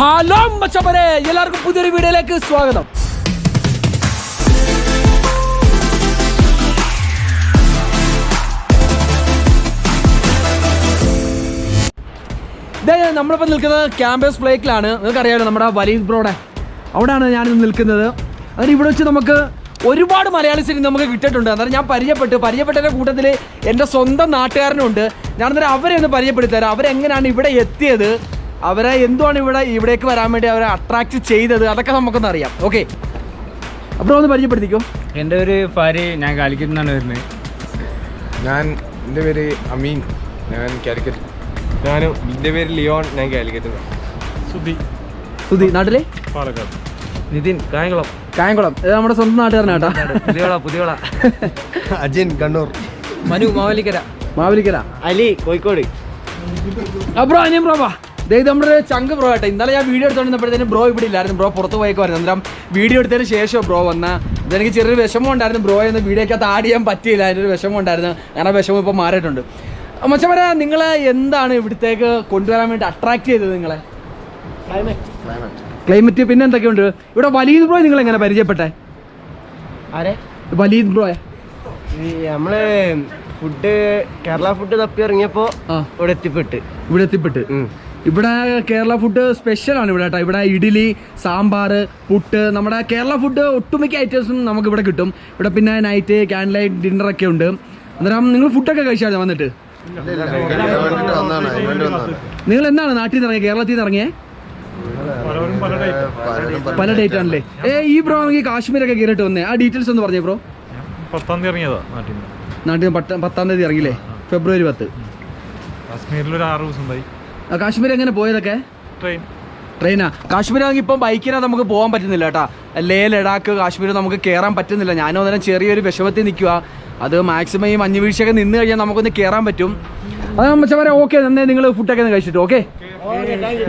Hello മച്ചപ്പരെ എല്ലാവർക്കും പുതിയൊരു വീഡിയോയിലേക്ക് സ്വാഗതം. നമ്മളിപ്പോൾ നിൽക്കുന്നത് ക്യാമ്പസ് പ്ലേക്കിലാണ് നിങ്ങൾക്കറിയാമല്ലോ നമ്മുടെ വലീദ് ബ്രോടെ അവിടെയാണ് ഞാനിന്ന് നിൽക്കുന്നത്. അതിന് ഇവിടെ വെച്ച് നമുക്ക് ഒരുപാട് മലയാളി സിനിമ നമുക്ക് കിട്ടിയിട്ടുണ്ട്. അന്നേരം ഞാൻ പരിചയപ്പെട്ട്. പരിചയപ്പെട്ടതിന്റെ കൂട്ടത്തിൽ എന്റെ സ്വന്തം നാട്ടുകാരനുണ്ട്. ഞാൻ അന്നേരം അവരെ ഒന്ന് പരിചയപ്പെടുത്തി തരാം. അവരെങ്ങനെയാണ് ഇവിടെ എത്തിയത്? അവരെ എന്തുവാണ് ഇവിടെ ഇവിടേക്ക് വരാൻ വേണ്ടി അവരെ അട്രാക്ട് ചെയ്തത്? അതൊക്കെ നമുക്കൊന്ന് അറിയാം. ഓക്കെ അപ്പോൾ ഒന്ന് പരിചയപ്പെടുത്തിക്കോ? എന്റെ ഒരു ഫാരി ഞാൻ കാലിക്കറ്റ് നിന്നാണ് വരുന്നത്. ഞാൻ എന്റെ പേര് അമീൻ ഞാൻ കാലിക്കറ്റ്. ഞാനും എന്റെ പേര് ലിയോൺ ഞാൻ കാലിക്കറ്റ് സുധി. സുധി നാട്ടിലെ? പാലക്കാട്. നിതിൻ കായംകുളം. കായംകുളം. ഇത് നമ്മുടെ സ്വന്തം നാട്ടുകാരനാട്ടാ. പുതിയോള പുതിയോള. അജിൻ കണ്ണൂർ. മനു മാവലിക്കര. മാവലിക്കര. അലി കോഴിക്കോട്. അബ്രോ അനിയം ദേ ഇത് നമ്മുടെ ഒരു ചങ്ക് ബ്രോ ആട്ടെ. ഇന്നലെ ഞാൻ വീഡിയോ എടുത്തോണ്ടിരുന്നപ്പോഴത്തേനും ബ്രോ ഇവിടെ ഇല്ലായിരുന്നു. ബ്രോ പുറത്ത് പോയേക്ക് വരുന്നത് അന്നേരം വീഡിയോ എടുത്തതിന് ശേഷം ബ്രോ വന്ന. ഇതെനിക്ക് ചെറിയൊരു വിഷമം ഉണ്ടായിരുന്നു. ബ്രോ എന്ന് വീഡിയോക്കകത്ത് ആഡ് ചെയ്യാൻ പറ്റിയില്ല. അതിന്റെ ഒരു വിഷമം ഉണ്ടായിരുന്നു. ഞാൻ ആ വിഷമം ഇപ്പോൾ മാറിയിട്ടുണ്ട്. മച്ചവര നിങ്ങളെ എന്താണ് ഇവിടത്തേക്ക് കൊണ്ടുവരാൻ വേണ്ടി അട്രാക്ട് ചെയ്തത് നിങ്ങളെ? ക്ലൈമറ്റ് പിന്നെ എന്തൊക്കെയുണ്ട്? ഇവിടെ വലീദ് ബ്രോ നിങ്ങൾ എങ്ങനെ പരിചയപ്പെട്ടെ? ആരെ? വലീദ് ബ്രോയെ നമ്മൾ ഫുഡ് കേരള ഫുഡ് തപ്പി ഇറങ്ങിയപ്പോ ഇവിടെ എത്തിപ്പെട്ട്. ഇവിടെ എത്തിപ്പെട്ട്. ഇവിടെ കേരള ഫുഡ് സ്പെഷ്യലാണ് ഇവിടെ കേട്ടോ. ഇവിടെ ഇഡ്ഡലി സാമ്പാർ പുട്ട് നമ്മുടെ കേരള ഫുഡ് ഒട്ടുമിക്ക ഐറ്റംസും നമുക്ക് ഇവിടെ കിട്ടും. ഇവിടെ പിന്നെ നൈറ്റ് ക്യാൻഡ് ലൈറ്റ് ഡിന്നറൊക്കെ ഉണ്ട്. അന്നേരം നിങ്ങൾ ഫുഡൊക്കെ കഴിച്ചാൽ വന്നിട്ട്? നിങ്ങൾ എന്നാണ് നാട്ടിൽ നിന്ന് ഇറങ്ങിയത് കേരളത്തിൽ നിന്ന് ഇറങ്ങിയേ? പല ഡേറ്റ് ആണല്ലേ. ഏ ഈ ബ്രോ ആണെങ്കിൽ കാശ്മീരൊക്കെ കയറിയിട്ട് വന്നേ. ആ ഡീറ്റെയിൽസ് ഒന്ന് പറഞ്ഞേ ബ്രോ പത്താം തീയതി ഇറങ്ങിയതാ നാട്ടിൽ നിന്ന്. നാട്ടിൽ നിന്ന് പത്ത തീയതി ഇറങ്ങിയില്ലേ? ഫെബ്രുവരി പത്ത്. കാശ്മീരിൽ ഒരു ആറ് ദിവസം ഉണ്ടായി. കാശ്മീർ എങ്ങനെ പോയതൊക്കെ? ട്രെയിൻ ട്രെയിനാ കാശ്മീർ ആണെങ്കിൽ ഇപ്പം ബൈക്കിനകത്ത് നമുക്ക് പോകാൻ പറ്റുന്നില്ല കേട്ടാ. ലേ ലഡാക്ക് കാശ്മീർ നമുക്ക് കയറാൻ പറ്റുന്നില്ല. ഞാനും അന്നേരം ചെറിയൊരു വിഷമത്തിൽ നിൽക്കുക അത് മാക്സിമം ഈ മഞ്ഞ് വീഴ്ചയൊക്കെ നിന്ന് കഴിഞ്ഞാൽ നമുക്കൊന്ന് കയറാൻ പറ്റും. അത് മച്ചവരെ ഓക്കെ നന്നേ നിങ്ങൾ ഫുഡൊക്കെ ഒന്ന് കഴിച്ചിട്ട് ഓക്കെ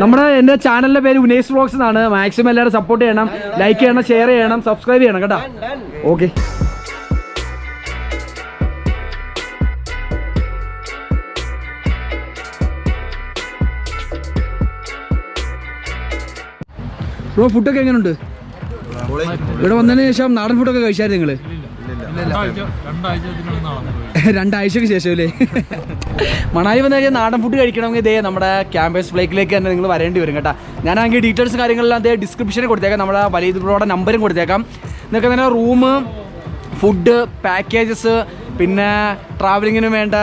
നമ്മുടെ എന്റെ ചാനലിന്റെ പേര് ഉനേസ് വ്ളോഗ്സ് എന്നാണ്. മാക്സിമം എല്ലാവരും സപ്പോർട്ട് ചെയ്യണം ലൈക്ക് ചെയ്യണം ഷെയർ ചെയ്യണം സബ്സ്ക്രൈബ് ചെയ്യണം കേട്ടോ. ഓക്കെ ബ്രോ ഫുഡൊക്കെ എങ്ങനെയുണ്ട് ഇവിടെ വന്നതിന് ശേഷം നാടൻ ഫുഡൊക്കെ കഴിച്ചായിരുന്നു നിങ്ങൾ? രണ്ടാഴ്ചക്ക് ശേഷം അല്ലേ? മണാലി വന്നു കഴിഞ്ഞാൽ നാടൻ ഫുഡ് കഴിക്കണമെങ്കിൽ ഇതേ നമ്മുടെ ക്യാമ്പസ് ഫ്ലേക്കിലേക്ക് തന്നെ നിങ്ങൾ വരേണ്ടി വരും കേട്ടോ. ഞാനാണെങ്കിൽ ഡീറ്റെയിൽസ് കാര്യങ്ങളെല്ലാം അതേ ഡിസ്ക്രിപ്ഷനിൽ കൊടുത്തേക്കാം. നമ്മുടെ വലിയ നമ്പറും കൊടുത്തേക്കാം. നിങ്ങൾക്ക് തന്നെ റൂം ഫുഡ് പാക്കേജസ് പിന്നെ ട്രാവലിങ്ങിന് വേണ്ട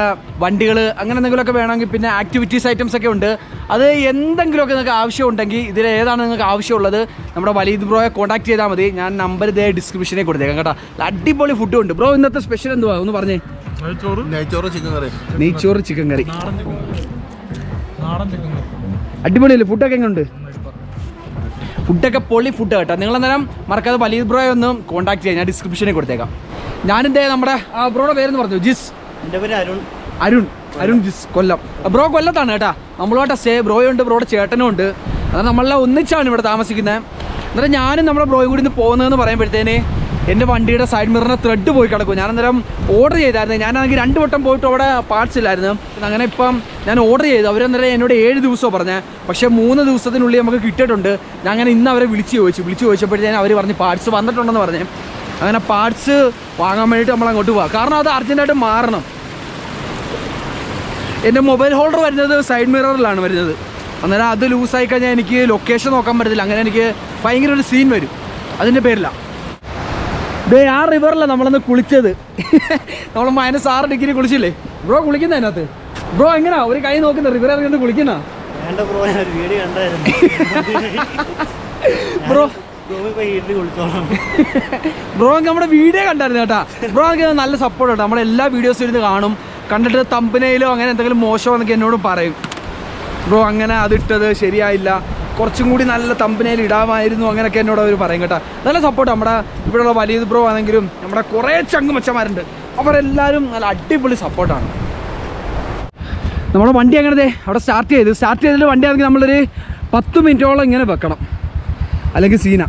വണ്ടികൾ അങ്ങനെ എന്തെങ്കിലുമൊക്കെ വേണമെങ്കിൽ പിന്നെ ആക്ടിവിറ്റീസ് ഐറ്റംസ് ഒക്കെ ഉണ്ട്. അത് എന്തെങ്കിലുമൊക്കെ നിങ്ങൾക്ക് ആവശ്യമുണ്ടെങ്കിൽ ഇതിൽ ഏതാണ് നിങ്ങൾക്ക് ആവശ്യമുള്ളത് നമ്മുടെ വലീദ് ബ്രോയെ കോൺടാക്ട് ചെയ്താൽ മതി. ഞാൻ നമ്പർ ഇതേ ഡിസ്ക്രിപ്ഷനിൽ കൊടുത്തേക്കാം കേട്ടോ. അടിപൊളി ഫുഡും ഉണ്ട്. ബ്രോ ഇന്നത്തെ സ്പെഷ്യൽ എന്തുവാ? ഒന്ന് പറഞ്ഞേ. നെയ്ച്ചോറ്? Chicken curry. നെയ്ച്ചോറ് ചിക്കൻ കറി. നാടൻ ചിക്കൻ നാടൻ ചിക്കൻ അടിപൊളിയല്ലേ? ഫുഡൊക്കെ എങ്ങനെയുണ്ട് ഫുഡൊക്കെ പൊളി ഫുഡ് കേട്ടോ. നിങ്ങൾ അന്നേരം മറക്കാതെ വലീദ് ബ്രോയെ ഒന്ന് കോൺടാക്ട് ചെയ്യാം. ഞാൻ ഡിസ്ക്രിപ്ഷനിൽ കൊടുത്തേക്കാം. ഞാനെന്തേ നമ്മുടെ ബ്രോയുടെ പേരെന്ന് പറഞ്ഞു? ജിസ്. എന്റെ പേര് അരുൺ. അരുൺ. അരുൺ ജിസ്. കൊല്ലം. ബ്രോ കൊല്ലത്താണ് കേട്ടാ. നമ്മളുമായിട്ട് സ്റ്റേ ബ്രോയുണ്ട് ബ്രോയുടെ ചേട്ടനും ഉണ്ട് അത് നമ്മളെല്ലാം ഒന്നിച്ചാണ് ഇവിടെ താമസിക്കുന്നത് എന്നിട്ട് ഞാനും നമ്മുടെ ബ്രോയും കൂടി ഇന്ന് പോകുന്നതെന്ന് പറയുമ്പോഴത്തേന് എന്റെ വണ്ടിയുടെ സൈഡ് മിററിന്റെ ത്രെഡ് പോയി കിടക്കും. ഞാൻ അന്നേരം ഓർഡർ ചെയ്തായിരുന്നു. ഞാനാണെങ്കിൽ രണ്ട് വട്ടം പോയിട്ട് അവിടെ പാർട്സ് ഇല്ലായിരുന്നു. അങ്ങനെ ഇപ്പം ഞാൻ ഓർഡർ ചെയ്തു. അവരന്നേരം എന്നോട് ഏഴ് ദിവസമോ പറഞ്ഞത് പക്ഷേ മൂന്ന് ദിവസത്തിനുള്ളിൽ നമുക്ക് കിട്ടിയിട്ടുണ്ട്. ഞാൻ അങ്ങനെ ഇന്ന് അവരെ വിളിച്ച് ചോദിച്ചു. വിളിച്ച് ചോദിച്ചപ്പോഴത്തേനും അവർ പറഞ്ഞ് പാർട്സ് വന്നിട്ടുണ്ടെന്ന് പറഞ്ഞേ. അങ്ങനെ പാർട്സ് വാങ്ങാൻ വേണ്ടിയിട്ട് നമ്മൾ അങ്ങോട്ട് പോവാം. കാരണം അത് അർജന്റായിട്ട് മാറണം. എന്റെ മൊബൈൽ ഹോൾഡർ വരുന്നത് സൈഡ് മിററിലാണ് വരുന്നത്. അന്നേരം അത് ലൂസായി കഴിഞ്ഞാൽ എനിക്ക് ലൊക്കേഷൻ നോക്കാൻ പറ്റത്തില്ല. അങ്ങനെ എനിക്ക് ഭയങ്കര ഒരു സീൻ വരും. അതിന്റെ പേരില്ല ദേ ആ റിവറിലാണ് നമ്മളന്ന് കുളിച്ചത്. നമ്മൾ മൈനസ് ആറ് ഡിഗ്രി കുളിച്ചില്ലേ? ബ്രോ കുളിക്കുന്ന അതിനകത്ത്? ബ്രോ എങ്ങനെയാ ഒരു കൈ നോക്കുന്ന റിവർ ഇറങ്ങിയിട്ട് കുളിക്കുന്ന ബ്രോ ബ്രോ നമ്മുടെ വീഡിയോ കണ്ടായിരുന്നു കേട്ടാ. ബ്രോ എനിക്ക് നല്ല സപ്പോർട്ട് കേട്ടോ. നമ്മുടെ എല്ലാ വീഡിയോസും ഇരുന്ന് കാണും. കണ്ടിട്ട് തമ്പനയിലോ അങ്ങനെ എന്തെങ്കിലും മോശമാണെന്നൊക്കെ എന്നോട് പറയും. ബ്രോ അങ്ങനെ അതിട്ടത് ശരിയായില്ല. കുറച്ചും കൂടി നല്ല തമ്പനയിൽ ഇടാമായിരുന്നു അങ്ങനെയൊക്കെ എന്നോട് അവർ പറയും കേട്ടോ. നല്ല സപ്പോർട്ട് നമ്മുടെ ഇവിടെയുള്ള വലിയ ബ്രോ ആണെങ്കിലും നമ്മുടെ കുറേ ചങ്ങുമച്ചന്മാരുണ്ട് അവരെല്ലാവരും നല്ല അടിപൊളി സപ്പോർട്ടാണ് നമ്മുടെ വണ്ടി അങ്ങനത്തെ അവിടെ സ്റ്റാർട്ട് ചെയ്ത്. സ്റ്റാർട്ട് ചെയ്തിട്ട് വണ്ടി ആണെങ്കിൽ നമ്മളൊരു പത്ത് മിനിറ്റോളം ഇങ്ങനെ വെക്കണം. അല്ലെങ്കിൽ സീന.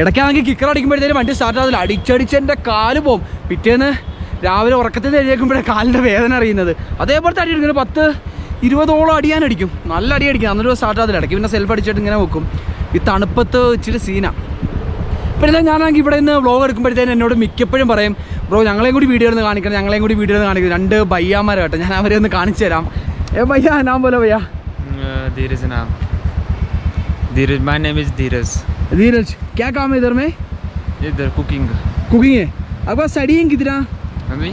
ഇടയ്ക്കാണെങ്കിൽ കിക്കർ അടിക്കുമ്പോഴത്തേനും വണ്ടി സ്റ്റാർട്ട് ആവില്ല അടിച്ചടിച്ച് എന്റെ കാൽ പോകും പിറ്റേന്ന് രാവിലെ ഉറക്കത്തിൽ എഴുതിയേക്കുമ്പോഴേ കാലിന്റെ വേദന അറിയുന്നത്. അതേപോലത്തെ അടി എടുക്കുന്നത് പത്ത് ഇരുപതോളം അടിയാനടിക്കും നല്ല അടി അടിക്കും. അന്നൊരു സ്റ്റാർട്ട് ആകില്ല ഇടയ്ക്ക് പിന്നെ സെൽഫ് അടിച്ചിട്ട് ഇങ്ങനെ വെക്കും. ഈ തണുപ്പത്ത് ഇച്ചിരി സീന. പിന്നെ ഞാനാണെങ്കിൽ ഇവിടെ നിന്ന് വ്ളോഗ് എടുക്കുമ്പോഴത്തേനും എന്നോട് മിക്കപ്പോഴും പറയും ബ്രോ ഞങ്ങളെയും കൂടി വീഡിയോ ഒന്ന് കാണിക്കണം. ഞങ്ങളെയും കൂടി വീഡിയോ ഒന്ന് കാണിക്കണം. രണ്ട് ബയ്യാമാർ കേട്ടോ. ഞാൻ അവരെ ഒന്ന് കാണിച്ചു തരാം. ഏ ബയ്യ ഞാൻ പോലെ ബയ്യ. Uh, धीरज नाम Dheeraj my name is Dheeraj Dheeraj क्या काम है इधर में इधर कुकिंग कुकिंग है आपका स्टडिंग कितना अभी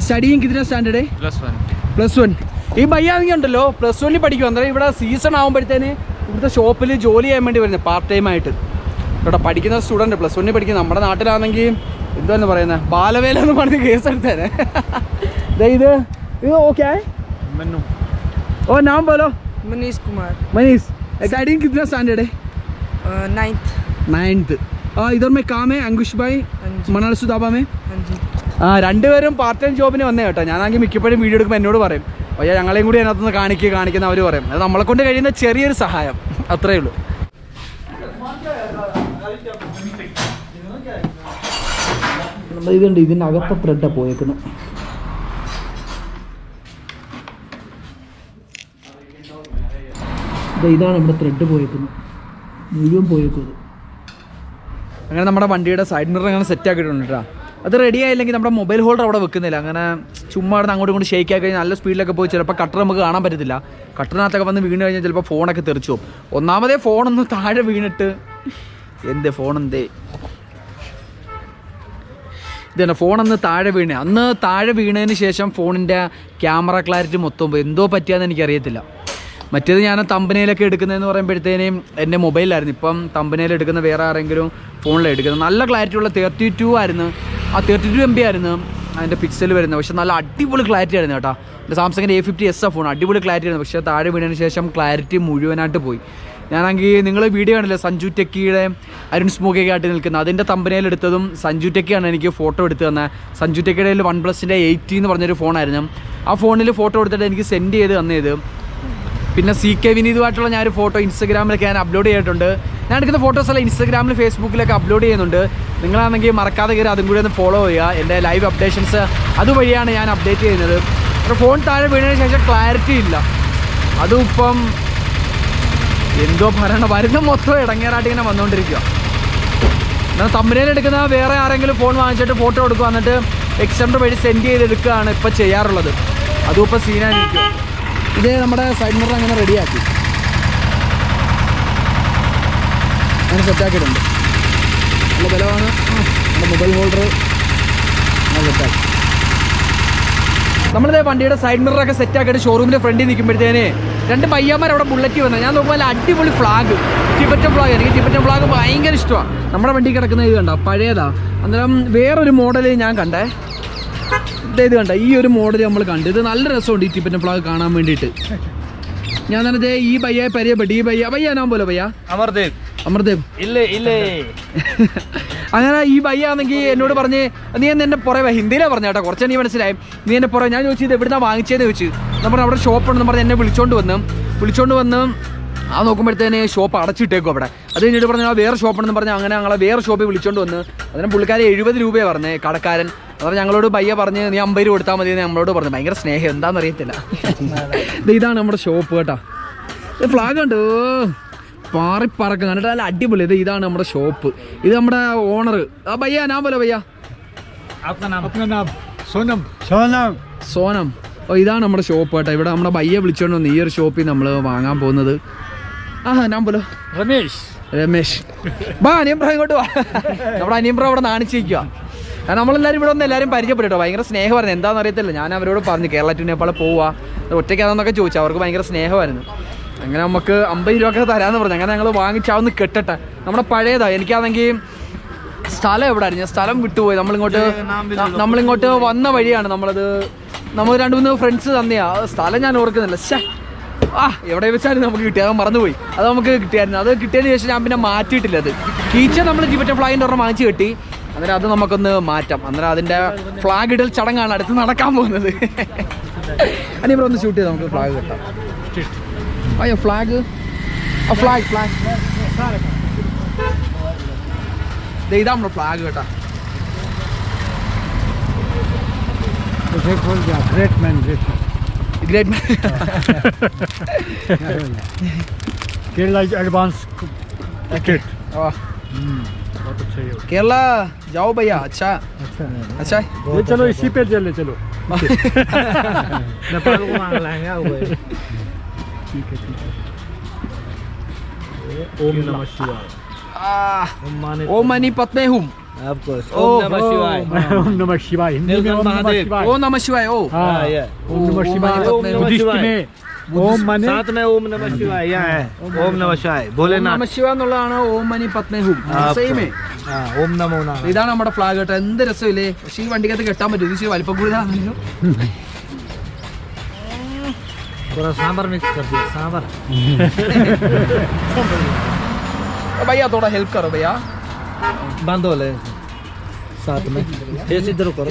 स्टडिंग कितना स्टैंडर्ड है प्लस वन പ്ലസ് വൺ ഈ ബയ്യാണെങ്കിൽ ഉണ്ടല്ലോ പ്ലസ് വണ്ണിൽ പഠിക്കും അന്നേരം ഇവിടെ സീസൺ ആകുമ്പോഴത്തേന് ഇവിടുത്തെ ഷോപ്പിൽ ജോലി ചെയ്യാൻ വേണ്ടി വരുന്നത് പാർട്ട് ടൈം ആയിട്ട് ഇവിടെ പഠിക്കുന്ന സ്റ്റുഡൻറ്റ് പ്ലസ് വണ്ണിൽ പഠിക്കുന്ന നമ്മുടെ നാട്ടിലാണെങ്കിൽ എന്താണ് പറയുന്നത് ബാലവേല എന്ന് പറഞ്ഞ് കേസ് എടുത്തേനെ ദേ ഇത് ഇത് ഓക്കെ मन्नू ഓ നാം बोलो मनीष कुमार मनीष स्टडिंग कितना स्टैंडर्ड है नाइन्थ नाइन्थ ആ ഇതർ മേ കാം ഹേ അങ്കുഷ് ഭായ് हाँ जी മണാൽ സുധാബ മേ हाँ जी ആ രണ്ടുപേരും പാർട്ട് ടൈം ജോബിന് വന്നേ കേട്ടോ ഞാനാണെങ്കിൽ മിക്കപ്പോഴും വീഡിയോ എടുക്കുമ്പോൾ എന്നോട് പറയും അയ്യ ഞങ്ങളെയും കൂടി അതിനകത്തുനിന്ന് കാണിക്കുക കാണിക്കുന്ന അവർ പറയും അത് നമ്മളെ കൊണ്ട് കഴിയുന്ന ചെറിയൊരു സഹായം അത്രേ ഉള്ളൂ ഇതുണ്ട് ഇതിൻ്റെ അകത്തെ ത്രെഡാണ് പോയേക്കുന്നത് ഇതാണ് ഇവിടെ ത്രെഡ് പോയേക്കുന്നത്. മുഴുവൻ പോയേക്കുന്നത്. അങ്ങനെ നമ്മുടെ വണ്ടിയുടെ സൈഡ് മിറർ അങ്ങനെ സെറ്റ് ആക്കിയിട്ടുണ്ട് കേട്ടോ അത് റെഡി ആയില്ലെങ്കിൽ നമ്മുടെ മൊബൈൽ ഹോൾഡർ അവിടെ വെക്കുന്നില്ല. അങ്ങനെ ചുമ്മാ അവിടെ അങ്ങോട്ടും ഇങ്ങോട്ട് ഷേക്ക് ആക്കി നല്ല സ്പീഡിലൊക്കെ പോയി ചിലപ്പോൾ കട്ടർ നമുക്ക് കാണാൻ പറ്റത്തില്ല. കട്ടറിനകത്തൊക്കെ വന്ന് വീണ് കഴിഞ്ഞാൽ ചിലപ്പോൾ ഫോണൊക്കെ തെറിച്ചു പോകും. ഒന്നാമതേ ഫോണൊന്ന് താഴെ വീണിട്ട്. എന്തേ ഫോൺ എന്തേ? ഇതാണ് ഫോണൊന്ന് താഴെ വീണേ. അന്ന് താഴെ വീണതിന് ശേഷം ഫോണിന്റെ ക്യാമറ ക്ലാരിറ്റി മൊത്തം എന്തോ പറ്റിയാന്ന് എനിക്കറിയത്തില്ല. മറ്റേത് ഞാൻ തമ്പനയിലൊക്കെ എടുക്കുന്നതെന്ന് പറയുമ്പോഴത്തേനും എന്റെ മൊബൈലായിരുന്നു ഇപ്പം തമ്പനയിൽ എടുക്കുന്ന വേറെ ആരെങ്കിലും ഫോണിലാണ് എടുക്കുന്നത്. നല്ല ക്ലാരിറ്റി ഉള്ള തേർട്ടി ടു ആയിരുന്നു. ആ തേർട്ടി ടു എം ബി ആയിരുന്നു അതിന്റെ പിക്സൽ വരുന്നത്. പക്ഷേ നല്ല അടിപൊളി ക്ലാരിറ്റി ആയിരുന്നു കേട്ടോ. എന്റെ സാംസങ്ങിന്റെ എ ഫിഫ്റ്റി എസ് ഫോൺ അടിപൊളി ക്ലാരിറ്റി ആയിരുന്നു. പക്ഷേ താഴെ വീണതിന് ശേഷം ക്ലാരിറ്റി മുഴുവനായിട്ട് പോയി. ഞാനാണെങ്കിൽ നിങ്ങൾ വീഡിയോ കണ്ടില്ലേ? സഞ്ജു ടെക്കിയുടെ അരുൺ സ്മോക്കൊക്കെ ആയിട്ട് നിൽക്കുന്നത് അതിന്റെ തമ്പനയിൽ എടുത്തതും സഞ്ജു ടെക്കിയാണ് എനിക്ക് ഫോട്ടോ എടുത്ത് തന്നെ സഞ്ജു ടെക്കിയുടെ വൺ പ്ലസിന്റെ എയ്റ്റി എന്ന് പറഞ്ഞൊരു ഫോണായിരുന്നു ആ ഫോണിൽ ഫോട്ടോ എടുത്തിട്ട് എനിക്ക് സെൻഡ് ചെയ്ത് തന്നത് പിന്നെ സി കെ വിനീതുമായിട്ടുള്ള ഞാനൊരു ഫോട്ടോ ഇൻസ്റ്റഗ്രാമിലൊക്കെ ഞാൻ അപ്ലോഡ് ചെയ്തിട്ടുണ്ട്. ഞാൻ എടുക്കുന്ന ഫോട്ടോസ് എല്ലാം ഇൻസ്റ്റഗ്രാമിൽ ഫേസ്ബുക്കിലൊക്കെ അപ്ലോഡ് ചെയ്യുന്നുണ്ട്. നിങ്ങളാണെങ്കിൽ മറക്കാതെ കയറി അതും കൂടി ഒന്ന് ഫോളോ ചെയ്യുക. എന്റെ ലൈവ് അപ്ഡേഷൻസ് അതുവഴിയാണ് ഞാൻ അപ്ഡേറ്റ് ചെയ്യുന്നത്. അപ്പോൾ ഫോൺ താഴെ വീണതിന് ശേഷം ക്ലാരിറ്റി ഇല്ല. അതും ഇപ്പം എന്തോ ഭരണം വരുന്ന മൊത്തം ഇടങ്ങേറായിട്ട് ഇങ്ങനെ വന്നുകൊണ്ടിരിക്കുക എന്നാൽ തമ്മിലേൽ എടുക്കുന്ന വേറെ ആരെങ്കിലും ഫോൺ വാങ്ങിച്ചിട്ട് ഫോട്ടോ എടുക്കുക എന്നിട്ട് എക്സ്റ്റൻഡർ വഴി സെൻഡ് ചെയ്തെടുക്കുകയാണ് ഇപ്പം ഇപ്പോൾ ചെയ്യാറുള്ളത്. അതും ഇപ്പോൾ സീനായിരിക്കും ഇത് നമ്മുടെ സൈഡ് മിറർ അങ്ങനെ റെഡിയാക്കി അങ്ങനെ സെറ്റാക്കിയിട്ടുണ്ട് നല്ല ബലമാണ്. നമ്മുടെ മൊബൈൽ ഹോൾഡർ അങ്ങനെ സെറ്റാക്കി നമ്മളിത് വണ്ടിയുടെ സൈഡ് മിററൊക്കെ സെറ്റ് ആക്കിയിട്ട് ഷോറൂമിന്റെ ഫ്രണ്ടിൽ നിൽക്കുമ്പോഴത്തേന് രണ്ട് പയ്യന്മാർ അവിടെ ബുള്ളറ്റ് വന്നത് ഞാൻ നോക്കുമ്പോൾ നല്ല അടിപൊളി ഫ്ലാഗ് ടിബറ്റൻ ഫ്ലാഗ് എനിക്ക് ടിബറ്റൻ ഫ്ലാഗ് ഭയങ്കര ഇഷ്ടമാണ് നമ്മുടെ വണ്ടി കിടക്കുന്ന ഇത് കണ്ടോ? പഴയതാ. അന്നേരം വേറൊരു മോഡൽ ഞാൻ കണ്ടേ. ഇത് കണ്ട ഈ ഒരു മോഡൽ നമ്മൾ കണ്ടു. ഇത് നല്ല രസമുണ്ട് ഈ തിപ്പിന്റെ ഫ്ലാഗ് കാണാൻ വേണ്ടിയിട്ട്. ഞാൻ നേരത്തെ ഈ പയ്യ പരിചയപ്പെട്ടു. ഈ പയ്യ പയ്യ ഞാൻ പോലെ പയ്യാ? അമർദേവ്. അമർദേവ്. ഇല്ലേ ഇല്ലേ. അങ്ങനെ ഈ പയ്യാണെങ്കിൽ എന്നോട് പറഞ്ഞ് നീ എന്ന് എന്നെ പുറമെ ഹിന്ദിയിലാണ് പറഞ്ഞ കേട്ടോ കുറച്ച് നീ മനസ്സിലായി. നീ എന്നെ പുറമെ ഞാൻ ചോദിച്ചത് എവിടെ നിന്നാണ് വാങ്ങിച്ചതെന്ന്? ചോദിച്ചു. നമ്മൾ അവിടെ ഷോപ്പുണ്ടെന്ന് പറഞ്ഞ് എന്നെ വിളിച്ചോണ്ട് വന്നു. വിളിച്ചോണ്ട് വന്ന് ആ നോക്കുമ്പോഴത്തേന് ഷോപ്പ് അടച്ചിട്ടേക്കും അവിടെ. അത് കഴിഞ്ഞിട്ട് ആ വേറെ ഷോപ്പാണെന്ന് പറഞ്ഞാൽ അങ്ങനെ ഞങ്ങളെ വേറെ ഷോപ്പിൽ വിളിച്ചോണ്ട് വന്ന് അതിന് പുള്ളിക്കാരെ എഴുപത് രൂപയാണ് പറഞ്ഞത് കടക്കാരൻ. അതാണ് ഞങ്ങളോട് പയ്യ പറഞ്ഞ് നീ അമ്പത് രൂപ കൊടുത്താൽ മതി നമ്മളോട് പറഞ്ഞു. ഭയങ്കര സ്നേഹം എന്താണെന്ന് അറിയത്തില്ല. ഇതാണ് നമ്മുടെ ഷോപ്പ് കേട്ടോ. ഫ്ലാഗ് ഉണ്ട് പാറിപ്പറക്കം കണ്ടിട്ട് നല്ല അടിപൊളി. ഇത് ഇതാണ് നമ്മുടെ ഷോപ്പ് ഇത് നമ്മുടെ ഓണർ ആ പയ്യ ഞാൻ പോലെ പയ്യ. സോനം. സോനം. സോനം. ഓ ഇതാണ് നമ്മുടെ ഷോപ്പ് കേട്ടോ. ഇവിടെ നമ്മുടെ ബയ്യ വിളിച്ചോണ്ട് വന്ന് ഈ ഒരു ഷോപ്പിൽ നമ്മൾ വാങ്ങാൻ പോകുന്നത്. ആ ഞാൻ രമേശ്. രമേശ്. ബാ അനിയമ്പ്ര ഇങ്ങോട്ട് വാ. നമ്മുടെ അനിയമ്പ്ര അവിടെ നാണിച്ചിരിക്കുക നമ്മളെല്ലാവരും ഇവിടെ ഒന്ന് എല്ലാവരും പരിചയപ്പെട്ടോ ഭയങ്കര സ്നേഹമായിരുന്നു. എന്താണെന്ന് അറിയത്തില്ല. ഞാൻ അവരോട് പറഞ്ഞു കേരള ടീമിനെപ്പോൾ പോവാ. ഒറ്റയ്ക്കാണെന്നൊക്കെ ചോദിച്ചു. അവർക്ക് ഭയങ്കര സ്നേഹമായിരുന്നു. അങ്ങനെ നമുക്ക് അമ്പത് രൂപ ഒക്കെ തരാമെന്ന് പറഞ്ഞു. അങ്ങനെ ഞങ്ങൾ വാങ്ങിച്ചാവുന്ന കെട്ടട്ടെ. നമ്മുടെ പഴയതാ. എനിക്കാണെങ്കിൽ സ്ഥലം എവിടെയായിരുന്നു സ്ഥലം വിട്ടുപോയി. നമ്മളിങ്ങോട്ട് നമ്മളിങ്ങോട്ട് വന്ന വഴിയാണ് നമ്മളത്. നമ്മൾ രണ്ട് മൂന്ന് ഫ്രണ്ട്സ് തന്നെയാ. സ്ഥലം ഞാൻ ഓർക്കുന്നില്ല. ശേ ആ എവിടെ വെച്ചാലും നമുക്ക് കിട്ടിയത് അത് മറന്നുപോയി. അത് നമുക്ക് കിട്ടിയായിരുന്നു. അത് കിട്ടിയതിന് ശേഷം ഞാൻ പിന്നെ മാറ്റിയിട്ടില്ല അത്. കീച്ച നമ്മൾ ജീവിച്ച ഫ്ലാഗിന്റെ ഒരെണ്ണം വാങ്ങിച്ച് കെട്ടി. അന്നേരം അത് നമുക്കൊന്ന് മാറ്റാം. അന്നേരം അതിന്റെ ഫ്ലാഗ് ഇടൽ ചടങ്ങാണ് അടുത്ത് നടക്കാൻ പോകുന്നത്. അനി ഇവിടെ ഒന്ന് ഷൂട്ട് ചെയ്ത് നമുക്ക് ഫ്ലാഗ് കിട്ടാം. അയ്യോ ഫ്ലാഗ് ആ ഫ്ലാഗ് ഫ്ലാഗ് ഇതാ നമ്മുടെ ഫ്ലാഗ് കേട്ടാ. Great Kerala is advance cricket Kerala जाओ भैया अच्छा अच्छा अच्छा ये चलो इसी पे चले चलो नेपाल को मांग लाएँगे ठीक है ठीक है ओम नमः शिवाय ओम मनी ओम हूँ Of course. नमः शिवाय Shivaya. Om Namah Shivaya. Nilkanth Mahadev. Om नमः शिवाय Oh. हाँ ये. ओम नमः शिवाय बुद्धिस्ट में ओम माने साथ में ओम नमः शिवाय यहाँ है ओम नमः शिवाय ഓം भोलेनाथ നമഃ ശിവ എന്നുള്ളതാണ് ഓം മനി പത്മേ ഹും ആ, സെയിമേ हाँ ओम नमो नारायण ഇതാണ് നമ്മുടെ ഫ്ലാഗ് കേട്ടോ എന്ത് രസമില്ലേ പക്ഷേ ഈ വണ്ടിക്കകത്ത് കെട്ടാൻ പറ്റും ഇത് ഇച്ചിരി വലിപ്പം കൂടുതലാണല്ലോ थोड़ा सांबर मिक्स कर दिया सांबर भैया थोड़ा हेल्प करो भैया बांधो ले साथ में ऐसे इधर करो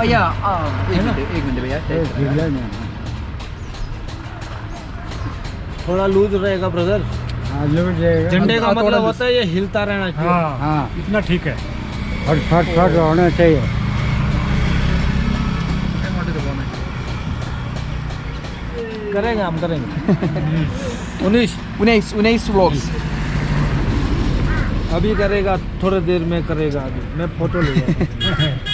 भैया एक मिनट एक मिनट भैया थोड़ा लूज रहेगा ब्रदर झंडे का हाँ, मतलब। होता है ये हिलता रहना चाहिए। हाँ हाँ। इतना ठीक है। फट फट फट होना चाहिए। करेंगे हम करेंगे। उन्नीस उन्नीस उन्नीस व्लॉग्स अभी करेगा थोड़ी देर में करेगा। अभी मैं फ़ोटो ले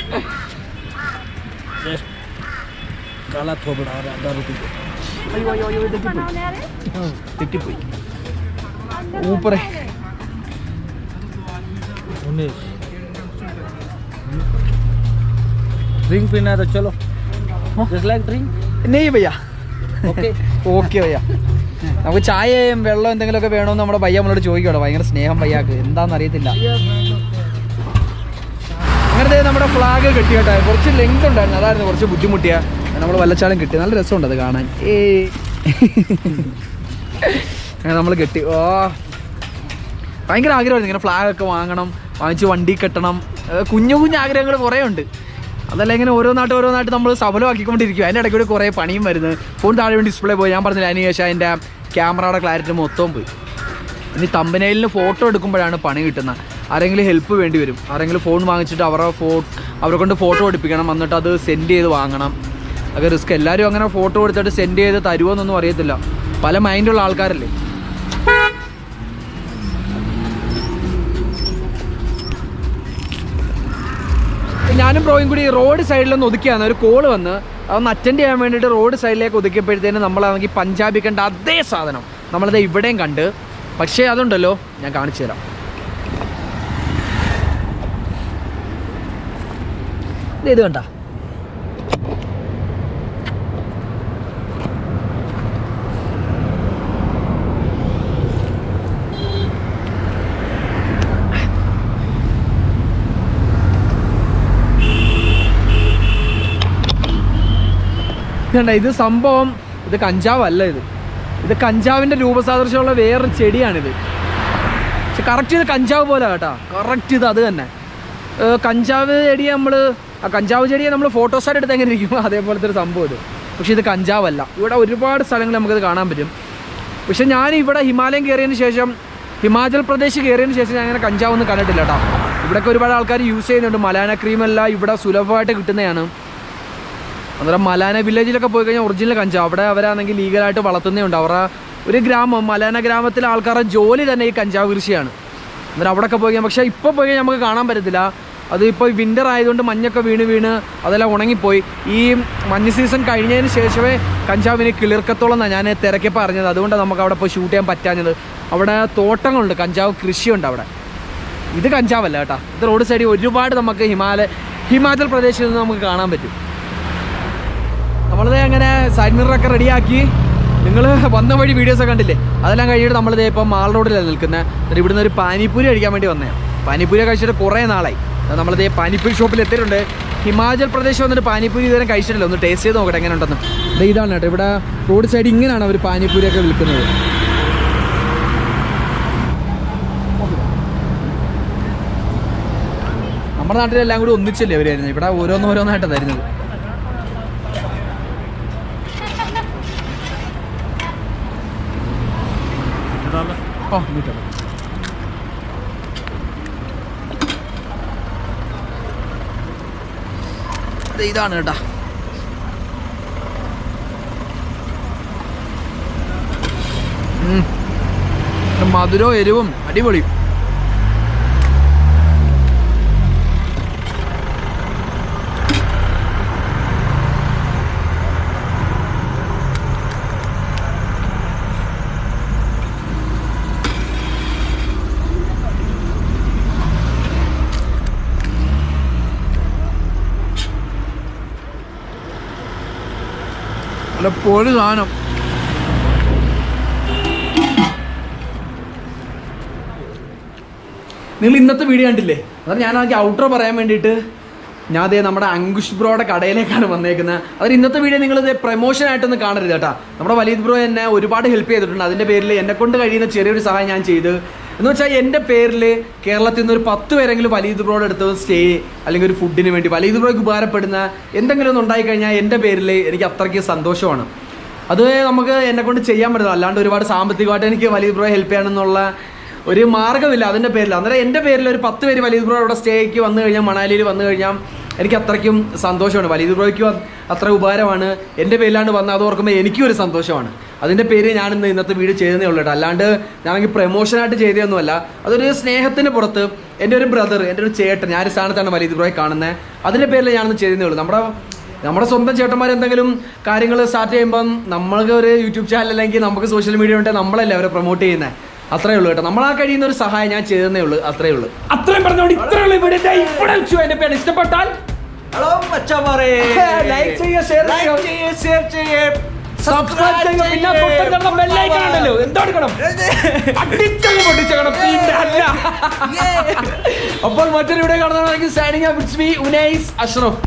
काला थोबड़ा आ रहा है दारू पी के। അയ്യോ അയ്യോ അയ്യോ തെറ്റിപ്പോയി തെറ്റിപ്പോയി ഊപ്പറേ उन्नीस ड्रिंक पीना है तो चलो जस्ट लाइक ड्रिंक നെയ് ഭയ്യ ओके ഓക്കെ ഭയ്യ നമുക്ക് ചായയും വെള്ളം എന്തെങ്കിലുമൊക്കെ വേണമെന്ന് നമ്മുടെ ഭയ്യ നമ്മളോട് ചോദിക്കണോ ഭയങ്കര സ്നേഹം ഭയ്യാക്ക് എന്താണെന്ന് അറിയത്തില്ല അങ്ങനത്തെ നമ്മുടെ ഫ്ലാഗ് കെട്ടി കുറച്ച് ലെങ്ത് ഉണ്ടായിരുന്നു. അതായിരുന്നു കുറച്ച് ബുദ്ധിമുട്ടിയാ. നമ്മൾ വല്ലച്ചാലും കിട്ടി. നല്ല രസമുണ്ട് അത് കാണാൻ. ഏ. അങ്ങനെ നമ്മൾ കെട്ടി. ഓ. ഭയങ്കര ആഗ്രഹമായിരുന്നു. ഇങ്ങനെ ഫ്ലാഗ് ഒക്കെ വാങ്ങണം വാങ്ങിച്ച് വണ്ടി കെട്ടണം. കുഞ്ഞു കുഞ്ഞു ആഗ്രഹങ്ങൾ കുറേ ഉണ്ട്. അതല്ല ഇങ്ങനെ ഓരോ ഓരോന്നായിട്ട് നമ്മൾ സഫലമാക്കിക്കൊണ്ടിരിക്കും അതിന്റെ ഇടയ്ക്ക് കൂടി കുറേ പണിയും വരുന്നത് ഫോൺ താഴെ വേണ്ടി ഡിസ്പ്ലേ പോയി. ഞാൻ പറഞ്ഞില്ല അതിന് ശേഷം അതിന്റെ ക്യാമറയുടെ ക്ലാരിറ്റി മൊത്തം പോയി. ഇനി തമ്പനയിലിന് ഫോട്ടോ എടുക്കുമ്പോഴാണ് പണി കിട്ടുന്നത്. ആരെങ്കിലും ഹെൽപ്പ് വേണ്ടി വരും. ആരെങ്കിലും ഫോൺ വാങ്ങിച്ചിട്ട് അവരുടെ ഫോ അവരെ കൊണ്ട് ഫോട്ടോ എടുപ്പിക്കണം. എന്നിട്ട് അത് സെൻഡ് ചെയ്ത് വാങ്ങണം. അതൊക്കെ റിസ്ക് എല്ലാവരും അങ്ങനെ ഫോട്ടോ എടുത്തിട്ട് സെൻഡ് ചെയ്ത് തരുമോ എന്നൊന്നും അറിയത്തില്ല. പല മൈൻഡുള്ള ആൾക്കാരല്ലേ? ഞാനും ബ്രോയും കൂടി റോഡ് സൈഡിലൊന്ന് ഒതുക്കിയാണ്. ഒരു കോൾ വന്ന് അതൊന്ന് അറ്റൻഡ് ചെയ്യാൻ വേണ്ടിയിട്ട് റോഡ് സൈഡിലേക്ക് ഒതുക്കിയപ്പോഴത്തേന് നമ്മളാണെങ്കിൽ പഞ്ചാബി കണ്ട അതേ സാധനം. നമ്മളത് ഇവിടെയും കണ്ട്. പക്ഷേ അതുണ്ടല്ലോ ഞാൻ കാണിച്ചു തരാം ഇത് ഇത് കണ്ട. ഇത് സംഭവം ഇത് കഞ്ചാവല്ല ഇത്. ഇത് കഞ്ചാവിന്റെ രൂപസാദൃശ്യമുള്ള വേറൊരു ചെടിയാണിത്. പക്ഷെ കറക്റ്റ് ഇത് കഞ്ചാവ് പോലെ കേട്ടോ. കറക്റ്റ് ഇത് അത് തന്നെ. കഞ്ചാവ് ചെടിയെ നമ്മൾ ആ കഞ്ചാവ് ചെടിയെ നമ്മൾ ഫോട്ടോസായിട്ട് എടുത്ത് എങ്ങനെ ഇരിക്കും? അതേപോലത്തെ ഒരു സംഭവം ഇത്. പക്ഷെ ഇത് കഞ്ചാവല്ല. ഇവിടെ ഒരുപാട് സ്ഥലങ്ങളിൽ നമുക്കിത് കാണാൻ പറ്റും. പക്ഷെ ഞാൻ ഇവിടെ ഹിമാലയം കയറിയതിന് ശേഷം ഹിമാചൽ പ്രദേശ് കയറിയതിന് ശേഷം ഞാൻ അങ്ങനെ കഞ്ചാവൊന്നും കണ്ടിട്ടില്ല കേട്ടോ ഇവിടെയൊക്കെ ഒരുപാട് ആൾക്കാർ യൂസ് ചെയ്യുന്നുണ്ട്. മലാന ക്രീമെല്ലാം ഇവിടെ സുലഭമായിട്ട് കിട്ടുന്നതാണ്. അന്നേരം മലാന വില്ലേജിലൊക്കെ പോയി കഴിഞ്ഞാൽ ഒറിജിനൽ കഞ്ചാവ്. അവിടെ അവരാണെങ്കിൽ ലീഗലായിട്ട് വളർത്തുന്നതുണ്ട് അവരുടെ ഒരു ഗ്രാമം മലാന ഗ്രാമത്തിലെ ആൾക്കാരുടെ ജോലി തന്നെ ഈ കഞ്ചാവ് കൃഷിയാണ്. അന്നേരം അവിടെയൊക്കെ പോയി പക്ഷേ ഇപ്പോൾ പോയി നമുക്ക് കാണാൻ പറ്റത്തില്ല. അത് ഇപ്പോൾ വിന്റർ ആയതുകൊണ്ട് മഞ്ഞൊക്കെ വീണ് വീണ് അതെല്ലാം ഉണങ്ങിപ്പോയി. ഈ മഞ്ഞ് സീസൺ കഴിഞ്ഞതിന് ശേഷമേ കഞ്ചാവിന് കിളിർക്കത്തോളം എന്നാണ് ഞാൻ തിരക്കിയപ്പോൾ അറിഞ്ഞത്. അതുകൊണ്ട് നമുക്ക് അവിടെ പോയി ഷൂട്ട് ചെയ്യാൻ പറ്റാഞ്ഞത്. അവിടെ തോട്ടങ്ങളുണ്ട് കഞ്ചാവ് കൃഷിയുണ്ട് അവിടെ. ഇത് കഞ്ചാവല്ല കേട്ടോ. ഇത് റോഡ് സൈഡിൽ ഒരുപാട് നമുക്ക് ഹിമാലയ ഹിമാചൽ പ്രദേശിൽ നിന്ന് നമുക്ക് കാണാൻ പറ്റും. നമ്മളിത് അങ്ങനെ സൈഡ് മിററൊക്കെ റെഡിയാക്കി നിങ്ങൾ വന്ന വഴി വീഡിയോസൊക്കെ കണ്ടില്ലേ? അതെല്ലാം കഴിഞ്ഞിട്ട് നമ്മളിത് ഇപ്പം മാൾ റോഡിലാണ് നിൽക്കുന്നത് എന്നിട്ട് ഇവിടുന്ന് ഒരു പാനിപ്പൂരി കഴിക്കാൻ വേണ്ടി വന്നേ പാനിപ്പൂരി കഴിച്ചിട്ട് കുറേ നാളായി. നമ്മളിത് പാനിപ്പൂരി ഷോപ്പിൽ എത്തിയിട്ടുണ്ട്. ഹിമാചൽ പ്രദേശ് വന്നിട്ട് പാനിപ്പൂരി ഇതുവരെ കഴിച്ചിട്ടില്ല. ഒന്ന് ടേസ്റ്റ് ചെയ്ത് നോക്കട്ടെ എങ്ങനെ ഉണ്ടെന്ന് ഇത് ഇതാണ് കേട്ടോ. ഇവിടെ റോഡ് സൈഡ് ഇങ്ങനെയാണ് അവർ പാനിപ്പൂരിയൊക്കെ വിൽക്കുന്നത്. നമ്മുടെ നാട്ടിലെല്ലാം കൂടി ഒന്നിച്ചല്ലേ അവർ ഇവിടെ ഓരോന്ന് ഓരോന്നായിട്ടാണ് തരുന്നത് ഓ നൂറ്റമ്പത് ഇതാണ് കേട്ടാ. മധുരവും എരിവും അടിപൊളി നല്ല സാധനം. നിങ്ങൾ ഇന്നത്തെ വീഡിയോ കണ്ടില്ലേ? അതായത് ഞാൻ ആദ്യം ഔട്ടർ പറയാൻ വേണ്ടിയിട്ട് ഞാൻ അതേ നമ്മുടെ അങ്കുഷ് ബ്രോയുടെ കടയിലേക്കാണ് വന്നേക്കുന്നത്. അതിന് ഇന്നത്തെ വീഡിയോ നിങ്ങൾ പ്രൊമോഷൻ ആയിട്ടൊന്നും കാണരുത് കേട്ടാ. നമ്മുടെ വലിയ ബ്രോ എന്നെ ഒരുപാട് ഹെൽപ്പ് ചെയ്തിട്ടുണ്ട്. അതിന്റെ പേരിൽ എന്നെ കൊണ്ട് കഴിയുന്ന ചെറിയൊരു സഹായം ഞാൻ ചെയ്ത്. എന്ന് വെച്ചാൽ എന്റെ പേരിൽ കേരളത്തിൽ നിന്ന് ഒരു പത്ത് പേരെങ്കിലും വലിയ ബ്രോയുടെ അടുത്ത് സ്റ്റേ അല്ലെങ്കിൽ ഒരു ഫുഡിന് വേണ്ടി വലിയ ബ്രോയ്ക്ക് ഉപകാരപ്പെടുന്ന എന്തെങ്കിലും ഒന്ന് ഉണ്ടായിക്കഴിഞ്ഞാൽ എന്റെ പേരിൽ എനിക്ക് അത്രയ്ക്ക് സന്തോഷമാണ്. അത് നമുക്ക് എന്നെ കൊണ്ട് ചെയ്യാൻ പറ്റില്ല അല്ലാണ്ട് ഒരുപാട് സാമ്പത്തികമായിട്ട് എനിക്ക് വലിയ ബ്രോ ഹെൽപ്പ് ചെയ്യണമെന്നുള്ള ഒരു മാർഗമില്ല അതിന്റെ പേരിൽ അന്നേരം എന്റെ പേരിൽ ഒരു പത്ത് പേര് വലിയ ബ്രോ അവിടെ സ്റ്റേക്ക് വന്നു കഴിഞ്ഞാൽ മണാലിയിൽ വന്നു കഴിഞ്ഞാൽ എനിക്ക് അത്രയ്ക്കും സന്തോഷമാണ്. വലിയ ബ്രോയ്ക്കും അത്ര ഉപകാരമാണ്. എന്റെ പേരിലാണ്ട് വന്ന അത് ഓർക്കുമ്പോൾ എനിക്കും ഒരു സന്തോഷമാണ്. അതിന്റെ പേര് ഞാൻ ഇന്ന് ഇന്നത്തെ വീഡിയോ ചെയ്തതേ ഉള്ളൂ കേട്ടോ. അല്ലാണ്ട് ഞാനെങ്കിൽ പ്രൊമോഷനായിട്ട് ചെയ്തതൊന്നുമല്ല. അതൊരു സ്നേഹത്തിന് പുറത്ത് എന്റെ ഒരു ബ്രദർ എന്റെ ഒരു ചേട്ടൻ ഞാൻ സ്ഥാനത്താണ് വലിയ ബ്രോയെ കാണുന്നത്. അതിന്റെ പേരിൽ ഞാനൊന്ന് ചെയ്തതേ ഉള്ളൂ. നമ്മുടെ നമ്മുടെ സ്വന്തം ചേട്ടന്മാർ എന്തെങ്കിലും കാര്യങ്ങൾ സ്റ്റാർട്ട് ചെയ്യുമ്പം നമ്മൾക്ക് ഒരു യൂട്യൂബ് ചാനൽ അല്ലെങ്കിൽ നമുക്ക് സോഷ്യൽ മീഡിയ ഉണ്ടെങ്കിൽ നമ്മളല്ലേ അവരെ പ്രൊമോട്ട് ചെയ്യുന്നത്. അത്രേ ഉള്ളൂ കേട്ടോ. നമ്മളാ കഴിയുന്ന ഒരു സഹായം ഞാൻ ചെയ്തതേ ഉള്ളൂ. അത്രേ ഉള്ളൂ. അത്രയും പറഞ്ഞോണ്ട് ഉള്ളൂ ഇവിടെ. ദേ ഇവിടെ വെച്ചു എന്റെ പേര്. ഇഷ്ടപ്പെട്ടാൽ ഹലോ ലൈക്ക് ചെയ്യുക ഷെയർ ചെയ്യുക. ഷെയർ ചെയ്യുക സബ്സ്ക്രൈബ് ചെയ്യുക. പിന്നെ അടിച്ചങ്ങ് പൊട്ടിച്ചേക്കണം. പിന്നെ അല്ല. അപ്പോൾ മറ്റൊരു ഇവിടെ കാണുന്നതാണെങ്കിൽ signing up it's me Unais Ashraf